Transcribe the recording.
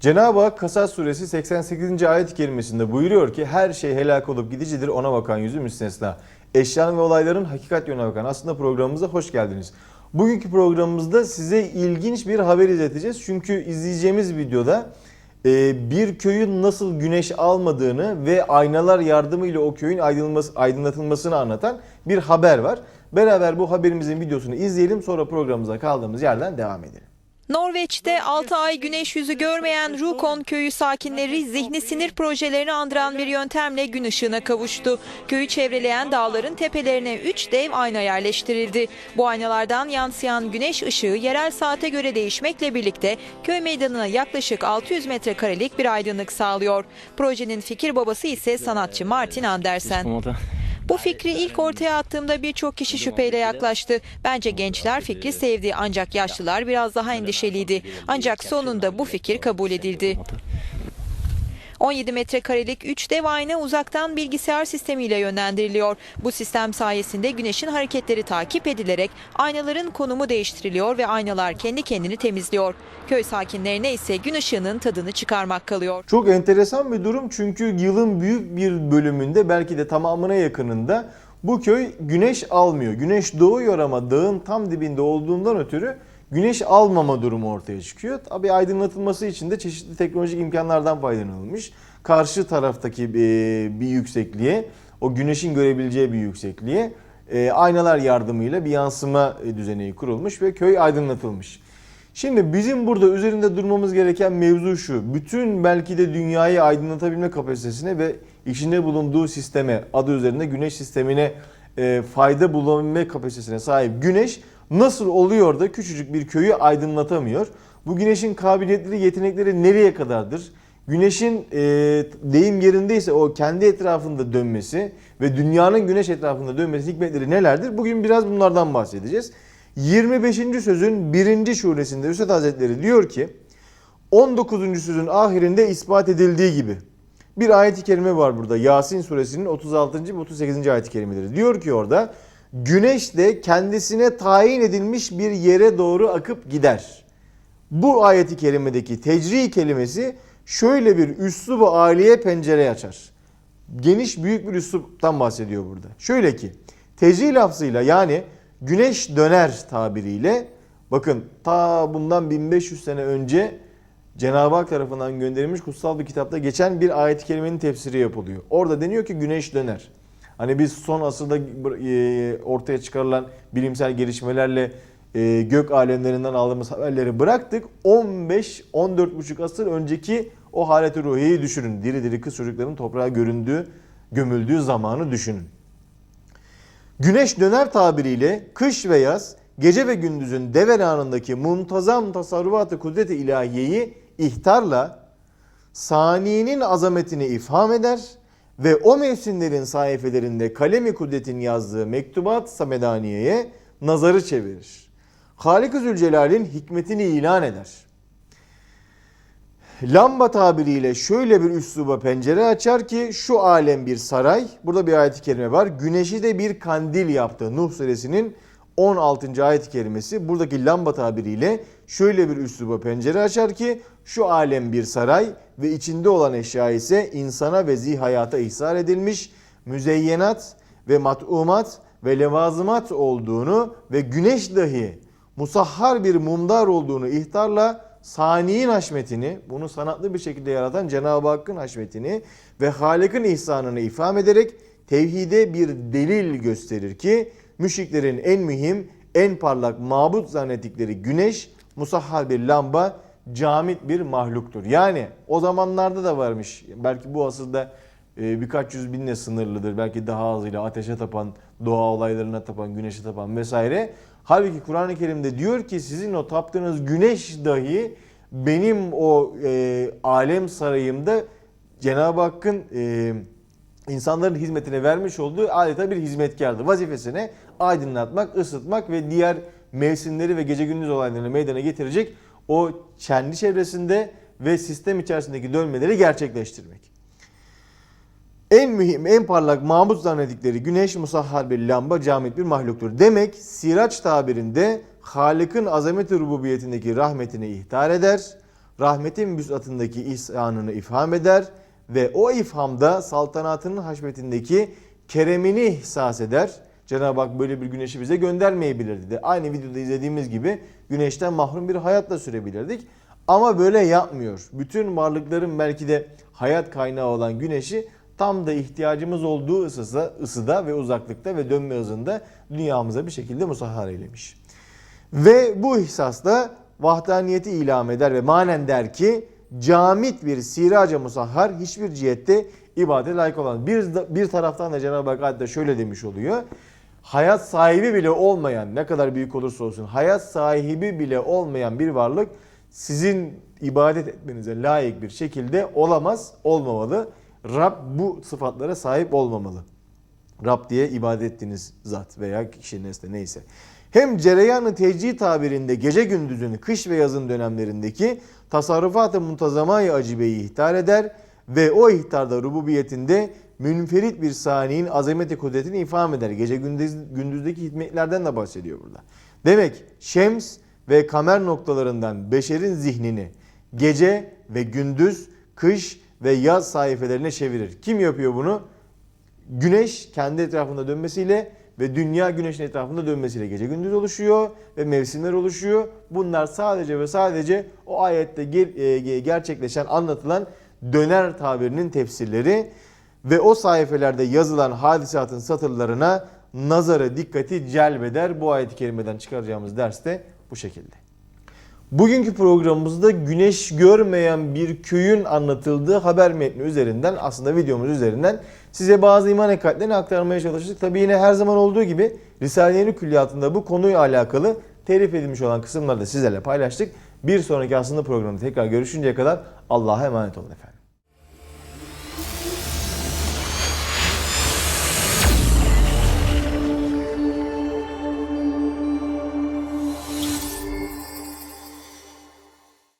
Cenab-ı Hak Kasas suresi 88. ayet-i kerimesinde buyuruyor ki her şey helak olup gidicidir ona bakan yüzü müstesna. Eşyanın ve olayların hakikat yönüne bakan. Aslında programımıza hoş geldiniz. Bugünkü programımızda size ilginç bir haber izleteceğiz. Çünkü izleyeceğimiz videoda e, bir köyün nasıl güneş almadığını ve aynalar yardımıyla o köyün aydınlatılması, aydınlatılmasını anlatan bir haber var. Beraber bu haberimizin videosunu izleyelim sonra programımıza kaldığımız yerden devam edelim. Norveç'te 6 ay güneş yüzü görmeyen Rukon köyü sakinleri zihni sinir projelerini andıran bir yöntemle gün ışığına kavuştu. Köyü çevreleyen dağların tepelerine 3 dev ayna yerleştirildi. Bu aynalardan yansıyan güneş ışığı yerel saate göre değişmekle birlikte köy meydanına yaklaşık 600 metrekarelik bir aydınlık sağlıyor. Projenin fikir babası ise sanatçı Martin Andersen. Bu fikri ilk ortaya attığımda birçok kişi şüpheyle yaklaştı. Bence gençler fikri sevdi ancak yaşlılar biraz daha endişeliydi. Ancak sonunda bu fikir kabul edildi. 17 metrekarelik 3 dev ayna uzaktan bilgisayar sistemiyle yönlendiriliyor. Bu sistem sayesinde güneşin hareketleri takip edilerek aynaların konumu değiştiriliyor ve aynalar kendi kendini temizliyor. Köy sakinlerine ise gün ışığının tadını çıkarmak kalıyor. Çok enteresan bir durum çünkü yılın büyük bir bölümünde belki de tamamına yakınında bu köy güneş almıyor. Güneş doğuyor ama dağın tam dibinde olduğundan ötürü güneş almama durumu ortaya çıkıyor. Tabii aydınlatılması için de çeşitli teknolojik imkanlardan faydalanılmış. Karşı taraftaki e, bir yüksekliğe, o güneşin görebileceği bir yüksekliğe e, aynalar yardımıyla bir yansıma e, düzeneği kurulmuş ve köy aydınlatılmış. Şimdi bizim burada üzerinde durmamız gereken mevzu şu. Bütün belki de dünyayı aydınlatabilme kapasitesine ve içinde bulunduğu sisteme, adı üzerinde güneş sistemine fayda bulabilme kapasitesine sahip güneş nasıl oluyor da küçücük bir köyü aydınlatamıyor? Bu güneşin kabiliyetleri, yetenekleri nereye kadardır? Güneşin e, deyim yerindeyse o kendi etrafında dönmesi ve dünyanın güneş etrafında dönmesi hikmetleri nelerdir? Bugün biraz bunlardan bahsedeceğiz. 25. sözün 1. şuresinde Üstad Hazretleri diyor ki 19. sözün ahirinde ispat edildiği gibi bir ayet-i kerime var burada. Yasin suresinin 36. ve 38. ayet-i kerimeleri. Diyor ki orada güneş de kendisine tayin edilmiş bir yere doğru akıp gider. Bu ayeti kerimedeki tecri kelimesi şöyle bir üslubu aliye pencere açar. Geniş büyük bir üsluptan bahsediyor burada. Şöyle ki tecri lafzıyla yani güneş döner tabiriyle bakın ta bundan 1500 sene önce Cenab-ı Hak tarafından gönderilmiş kutsal bir kitapta geçen bir ayet-i kerimenin tefsiri yapılıyor. Orada deniyor ki güneş döner. Hani biz son asırda e, ortaya çıkarılan bilimsel gelişmelerle e, gök alemlerinden aldığımız haberleri bıraktık. 15-14,5 asır önceki o haleti ruhiyeyi düşünün. Diri diri kız çocukların toprağa göründüğü, gömüldüğü zamanı düşünün. Güneş döner tabiriyle kış ve yaz, gece ve gündüzün deveranındaki muntazam tasarrufatı kudret-i ilahiyeyi ihtarla saniyenin azametini ifham eder ve o mevsimlerin sayfelerinde kalemi kudretin yazdığı mektubat Samedaniye'ye nazarı çevirir. Halik-i Zülcelal'in hikmetini ilan eder. Lamba tabiriyle şöyle bir üsluba pencere açar ki şu alem bir saray. Burada bir ayet-i kerime var. Güneşi de bir kandil yaptı. Nuh suresinin 16. ayet-i kerimesi. Buradaki lamba tabiriyle şöyle bir üsluba pencere açar ki şu alem bir saray ve içinde olan eşya ise insana ve zihayata ihsar edilmiş müzeyyenat ve mat'umat ve levazımat olduğunu ve güneş dahi musahhar bir mumdar olduğunu ihtarla saniyin haşmetini, bunu sanatlı bir şekilde yaratan Cenab-ı Hakk'ın haşmetini ve Halik'in ihsanını ifham ederek tevhide bir delil gösterir ki müşriklerin en mühim, en parlak mabut zannettikleri güneş musahhar bir lamba, camit bir mahluktur. Yani o zamanlarda da varmış. Belki bu asırda e, birkaç yüz binle sınırlıdır. Belki daha azıyla ateşe tapan, doğa olaylarına tapan, güneşe tapan vesaire. Halbuki Kur'an-ı Kerim'de diyor ki sizin o taptığınız güneş dahi benim o e, alem sarayımda Cenab-ı Hakk'ın e, insanların hizmetine vermiş olduğu adeta bir hizmetkardır. Vazifesine aydınlatmak, ısıtmak ve diğer mevsimleri ve gece gündüz olaylarını meydana getirecek o kendi çevresinde ve sistem içerisindeki dönmeleri gerçekleştirmek. En mühim, en parlak mamut zannettikleri güneş musahhar bir lamba, camit bir mahluktur. Demek Siraç tabirinde Halık'ın azameti rububiyetindeki rahmetini ihtar eder. rahmetin büsatındaki ihsanını ifham eder ve o ifhamda saltanatının haşmetindeki keremini ihsas eder. Cenab-ı Hak böyle bir güneşi bize göndermeyebilirdi de. Aynı videoda izlediğimiz gibi güneşten mahrum bir hayatla sürebilirdik. Ama böyle yapmıyor. Bütün varlıkların belki de hayat kaynağı olan güneşi tam da ihtiyacımız olduğu ısıda, ısıda ve uzaklıkta ve dönme hızında dünyamıza bir şekilde musahhar eylemiş. Ve bu ihsasla vahdaniyeti ilam eder ve manen der ki camit bir siraca musahhar hiçbir cihette ibadete layık olan. Bir, bir taraftan da Cenab-ı Hak adeta şöyle demiş oluyor. Hayat sahibi bile olmayan ne kadar büyük olursa olsun hayat sahibi bile olmayan bir varlık sizin ibadet etmenize layık bir şekilde olamaz, olmamalı. Rab bu sıfatlara sahip olmamalı. Rab diye ibadet ettiğiniz zat veya kişi nesne neyse. Hem cereyanı tecih tabirinde gece gündüzün kış ve yazın dönemlerindeki tasarrufat-ı muntazamayı acibeyi ihtar eder ve o ihtarda rububiyetinde münferit bir saniyin azameti kudretini ifham eder. Gece gündüz, gündüzdeki hikmetlerden de bahsediyor burada. Demek şems ve kamer noktalarından beşerin zihnini gece ve gündüz, kış ve yaz sayfelerine çevirir. Kim yapıyor bunu? Güneş kendi etrafında dönmesiyle ve dünya güneşin etrafında dönmesiyle gece gündüz oluşuyor ve mevsimler oluşuyor. Bunlar sadece ve sadece o ayette e, gerçekleşen anlatılan döner tabirinin tefsirleri ve o sayfelerde yazılan hadisatın satırlarına nazarı dikkati celbeder. Bu ayet-i kerimeden çıkaracağımız ders de bu şekilde. Bugünkü programımızda güneş görmeyen bir köyün anlatıldığı haber metni üzerinden aslında videomuz üzerinden size bazı iman hakikatlerini aktarmaya çalıştık. Tabi yine her zaman olduğu gibi Risale-i Külliyatı'nda bu konuyla alakalı telif edilmiş olan kısımları da sizlerle paylaştık. Bir sonraki aslında programda tekrar görüşünceye kadar Allah'a emanet olun efendim.